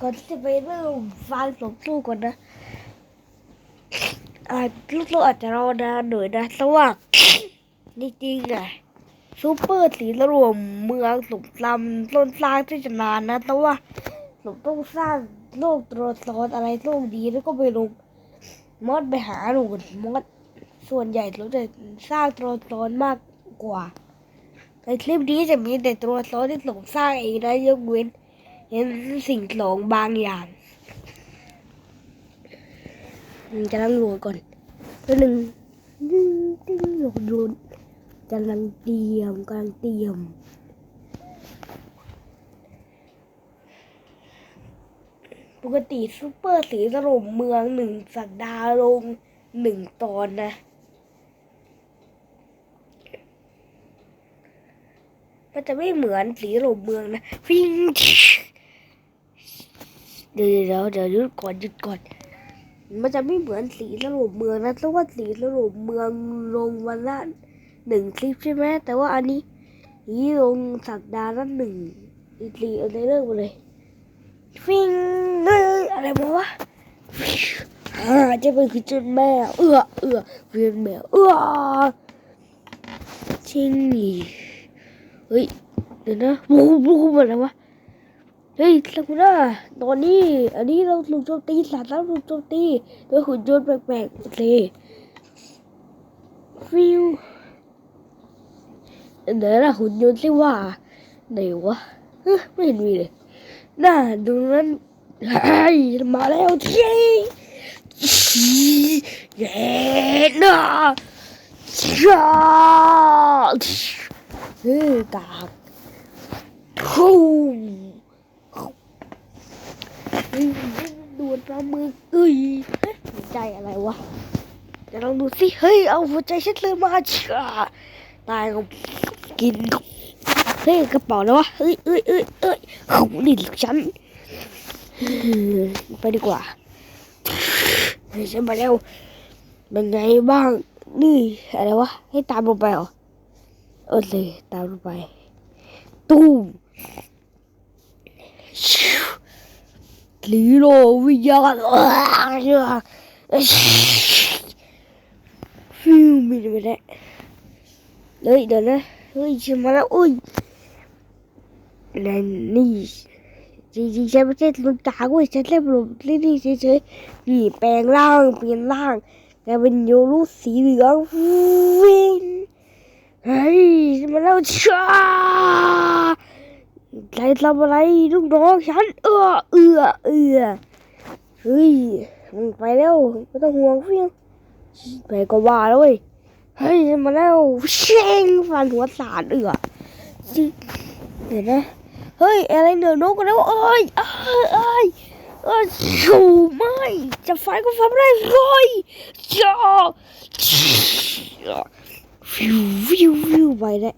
ก่อนที่จะไปเริ่มฟังสมสู้ก่อนนะอาลูกเราอาจจะรอนานหน่อยนะแต่ว่าจริงๆอะซูเปอร์สีรวมเมืองสมลำต้นสร้างที่จะนานนะแต่ว่าผมต้องสร้างโลกตัวซ้อนอะไรโลกดีแล้วก็ไปลงมอดไปหาหนูมอดส่วนใหญ่เราจะสร้างตัวซ้อนมากกว่าในคลิปนี้จะมีแต่ตัวซ้อนที่ผมสร้างเองนะยกเว้น เห็นสิ่งของบางอย่างอืมจะนั่งโหลดก่อนตัวหนึ่งดึงดึงโหลดโหลดกำลังเตรียมกำลังเตรียมปกติซูเปอร์สีสรุปเมืองหนึ่งสัปดาห์ลงหนึ่งตอนนะ มันจะไม่เหมือนสีสรุปเมืองนะฟิง ดี๋ยวเดี๋ยวเดี๋ยวหยุดก่อนหยุดก่อน มันจะไม่เหมือนสีสรุปเมืองนะเพราะว่าสีสรุปเมืองลงวันละหนึ่งคลิปใช่ไหมแต่ว่าอันนี้นี่ลงสัปดาห์ละหนึ่งอีกทีเอาเลยเลิกไปเลยฟิงเอ้ยอะไรมาวะอ่าจะเป็นคือจุดแมวเอื้อเอื้อเวียนแมวเอื้อชิงนี่เฮ้ยเดี๋ยวนะบูบูมาแล้ววะ เฮ้ยสักุระตอนนี้ อันนี้เราถูกโจมตีสัตว์แล้วถูกโจมตีโดยหุ่นยนต์แปลกๆโอเคฟิวเดี๋ยวนะหุ่นยนต์ที่ว่าไหนวะเอ้ยไม่เห็นมีเลยน่าดูนั้นไอ้ยมาแล้วทีเย็นนะจ้าเฮ้ยกากทุ่ม ดูดปลาหมึกเอ้ยเฮ้ยหัวใจอะไรวะจะลองดูสิ เฮ้ย เอาหัวใจฉันเลยมาจ้าตายก็กิน เฮ้ย กระเป๋าแล้ววะ เฮ้ยเอ้ยเอ้ยเอ้ยเขาดิฉัน ไปดีกว่าเฮ้ยฉันไปแล้ว เป็นไงบ้าง นี่อะไรวะ ให้ตามลงไปเหรอ เออเลยตามลงไปตูม ลีโลวิญญาณฟิวมีไปแล้วเฮ้ยเดี๋ยวนะเฮ้ยฉันมาแล้วอุ้ยและนี่จริงๆฉันไม่ใช่ลุงตาเว้ยฉันเล่นลมเล่นนี่เฉยๆนี่แปลงร่างเปลี่ยนร่างกลายเป็นโยรุสีเหลืองวิ่งเฮ้ยมาแล้วช้า ใครทำอะไรลูกน้องฉัน เออเออเออเฮ้ยมันไปแล้วไม่ต้องห่วงฟิวไปก็ว่าแล้วเว้ยเฮ้ยมาแล้วเชงฟันหัวสารเอือจิเดี๋ยวนะเฮ้ยอะไรเหนือนกกันแล้วเอ้ยเอ้ยเอ้ยเอ้ยชูไม่จะไฟก็ไฟไม่ได้เลยจ้าฟิวฟิวฟิวไปแล้ว